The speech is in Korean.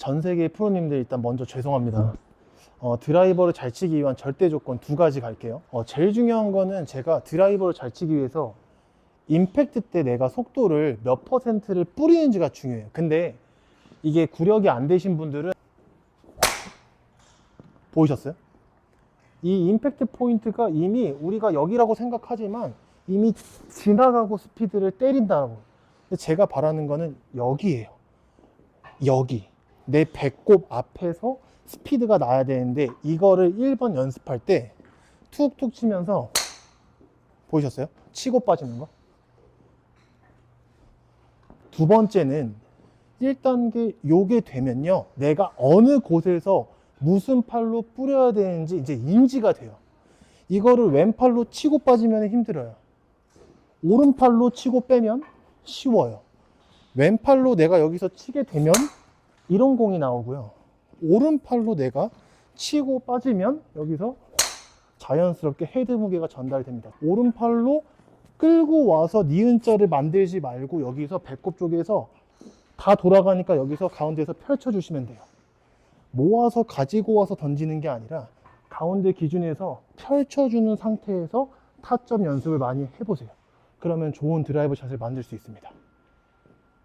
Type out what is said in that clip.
전 세계 프로님들 일단 먼저 죄송합니다. 어, 드라이버를 잘 치기 위한 절대 조건 두 가지 갈게요. 어, 제일 중요한 거는 제가 드라이버를 잘 치기 위해서 임팩트 때 내가 속도를 몇 퍼센트를 뿌리는지가 중요해요. 근데 이게 구력이 안 되신 분들은 보이셨어요? 이 임팩트 포인트가 이미 우리가 여기라고 생각하지만 이미 지나가고 스피드를 때린다고. 제가 바라는 거는 여기예요. 여기. 내 배꼽 앞에서 스피드가 나야 되는데 이거를 1번 연습할 때 툭툭 치면서 보이셨어요? 치고 빠지는 거. 두 번째는 1단계 요게 되면요. 내가 어느 곳에서 무슨 팔로 뿌려야 되는지 이제 인지가 돼요. 이거를 왼팔로 치고 빠지면 힘들어요. 오른팔로 치고 빼면 쉬워요. 왼팔로 내가 여기서 치게 되면 이런 공이 나오고요. 오른팔로 내가 치고 빠지면 여기서 자연스럽게 헤드 무게가 전달됩니다. 오른팔로 끌고 와서 니은자를 만들지 말고 여기서 배꼽 쪽에서 다 돌아가니까 여기서 가운데서 펼쳐주시면 돼요. 모아서 가지고 와서 던지는 게 아니라 가운데 기준에서 펼쳐주는 상태에서 타점 연습을 많이 해보세요. 그러면 좋은 드라이브 샷을 만들 수 있습니다.